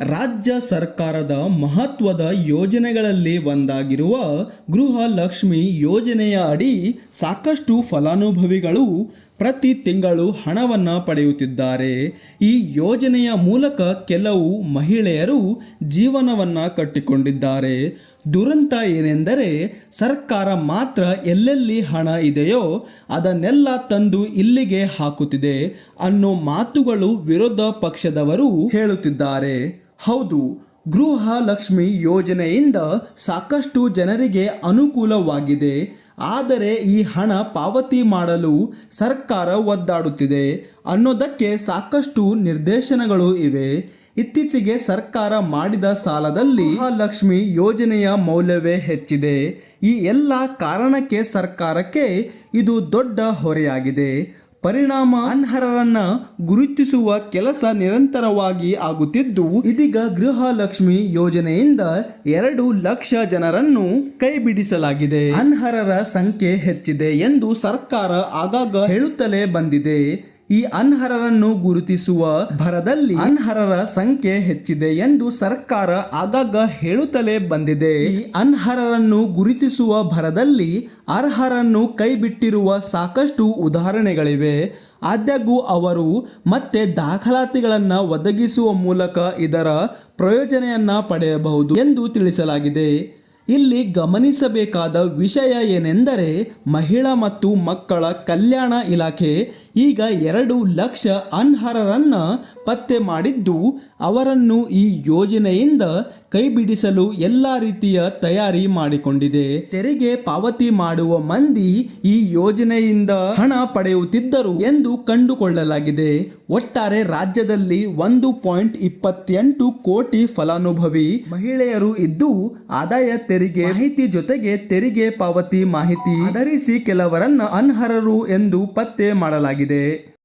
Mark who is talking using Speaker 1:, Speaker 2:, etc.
Speaker 1: ರಾಜ್ಯ. ಸರ್ಕಾರದ ಮಹತ್ವದ ಯೋಜನೆಗಳಲ್ಲಿ ಒಂದಾಗಿರುವ ಗೃಹ ಲಕ್ಷ್ಮಿ ಯೋಜನೆಯ ಅಡಿ ಸಾಕಷ್ಟು ಫಲಾನುಭವಿಗಳು ಪ್ರತಿ ತಿಂಗಳು ಹಣವನ್ನು ಪಡೆಯುತ್ತಿದ್ದಾರೆ. ಈ ಯೋಜನೆಯ ಮೂಲಕ ಕೆಲವು ಮಹಿಳೆಯರು ಜೀವನವನ್ನು ಕಟ್ಟಿಕೊಂಡಿದ್ದಾರೆ. ದುರಂತ ಏನೆಂದರೆ ಸರ್ಕಾರ ಮಾತ್ರ ಎಲ್ಲೆಲ್ಲಿ ಹಣ ಇದೆಯೋ ಅದನ್ನೆಲ್ಲ ತಂದು ಇಲ್ಲಿಗೆ ಹಾಕುತ್ತಿದೆ ಅನ್ನೋ ಮಾತುಗಳು ವಿರೋಧ ಪಕ್ಷದವರು ಹೇಳುತ್ತಿದ್ದಾರೆ. ಹೌದು, ಗೃಹ ಲಕ್ಷ್ಮಿ ಯೋಜನೆಯಿಂದ ಸಾಕಷ್ಟು ಜನರಿಗೆ ಅನುಕೂಲವಾಗಿದೆ. ಆದರೆ ಈ ಹಣ ಪಾವತಿ ಮಾಡಲು ಸರ್ಕಾರ ಒದ್ದಾಡುತ್ತಿದೆ ಅನ್ನೋದಕ್ಕೆ ಸಾಕಷ್ಟು ನಿರ್ದೇಶನಗಳು ಇವೆ. ಇತ್ತೀಚೆಗೆ ಸರ್ಕಾರ ಮಾಡಿದ ಸಾಲದಲ್ಲಿ ಮಹಾಲಕ್ಷ್ಮಿ ಯೋಜನೆಯ ಮೌಲ್ಯವೇ ಹೆಚ್ಚಿದೆ. ಈ ಎಲ್ಲ ಕಾರಣಕ್ಕೆ ಸರ್ಕಾರಕ್ಕೆ ಇದು ದೊಡ್ಡ ಹೊರೆಯಾಗಿದೆ. ಪರಿಣಾಮ ಅನರ್ಹರನ್ನ ಗುರುತಿಸುವ ಕೆಲಸ ನಿರಂತರವಾಗಿ ಆಗುತ್ತಿದ್ದು, ಇದೀಗ ಗೃಹ ಲಕ್ಷ್ಮಿ ಯೋಜನೆಯಿಂದ ಎರಡು ಲಕ್ಷ ಜನರನ್ನು ಕೈಬಿಡಿಸಲಾಗಿದೆ. ಅನರ್ಹರ ಸಂಖ್ಯೆ ಹೆಚ್ಚಿದೆ ಎಂದು ಸರ್ಕಾರ ಆಗಾಗ ಹೇಳುತ್ತಲೇ ಬಂದಿದೆ. ಈ ಅನರ್ಹರನ್ನು ಗುರುತಿಸುವ ಭರದಲ್ಲಿ ಅನರ್ಹರ ಸಂಖ್ಯೆ ಹೆಚ್ಚಿದೆ ಎಂದು ಸರ್ಕಾರ ಆಗಾಗ ಹೇಳುತ್ತಲೇ ಬಂದಿದೆ. ಈ ಅನರ್ಹರನ್ನು ಗುರುತಿಸುವ ಭರದಲ್ಲಿ ಅರ್ಹರನ್ನು ಕೈಬಿಟ್ಟಿರುವ ಸಾಕಷ್ಟು ಉದಾಹರಣೆಗಳಿವೆ. ಆದಾಗ್ಯೂ ಅವರು ಮತ್ತೆ ದಾಖಲಾತಿಗಳನ್ನು ಒದಗಿಸುವ ಮೂಲಕ ಇದರ ಪ್ರಯೋಜನೆಯನ್ನು ಪಡೆಯಬಹುದು ಎಂದು ತಿಳಿಸಲಾಗಿದೆ. ಇಲ್ಲಿ ಗಮನಿಸಬೇಕಾದ ವಿಷಯ ಏನೆಂದರೆ ಮಹಿಳಾ ಮತ್ತು ಮಕ್ಕಳ ಕಲ್ಯಾಣ ಇಲಾಖೆ ಈಗ ಎರಡು ಲಕ್ಷ ಅನರ್ಹರನ್ನ ಪತ್ತೆ ಮಾಡಿದ್ದು ಅವರನ್ನು ಈ ಯೋಜನೆಯಿಂದ ಕೈಬಿಡಿಸಲು ಎಲ್ಲ ರೀತಿಯ ತಯಾರಿ ಮಾಡಿಕೊಂಡಿದೆ. ತೆರಿಗೆ ಪಾವತಿ ಮಾಡುವ ಮಂದಿ ಈ ಯೋಜನೆಯಿಂದ ಹಣ ಪಡೆಯುತ್ತಿದ್ದರು ಎಂದು ಕಂಡುಕೊಳ್ಳಲಾಗಿದೆ. ಒಟ್ಟಾರೆ ರಾಜ್ಯದಲ್ಲಿ ಒಂದು ಪಾಯಿಂಟ್ ಇಪ್ಪತ್ತೆಂಟು ಕೋಟಿ ಫಲಾನುಭವಿ ಮಹಿಳೆಯರು ಇದ್ದು ಆದಾಯ ತೆರಿಗೆ ಮಾಹಿತಿ ಜೊತೆಗೆ ತೆರಿಗೆ ಪಾವತಿ ಮಾಹಿತಿ ಆಧರಿಸಿ ಕೆಲವರನ್ನ ಅನರ್ಹರು ಎಂದು ಪತ್ತೆ ಮಾಡಲಾಗಿದೆ. de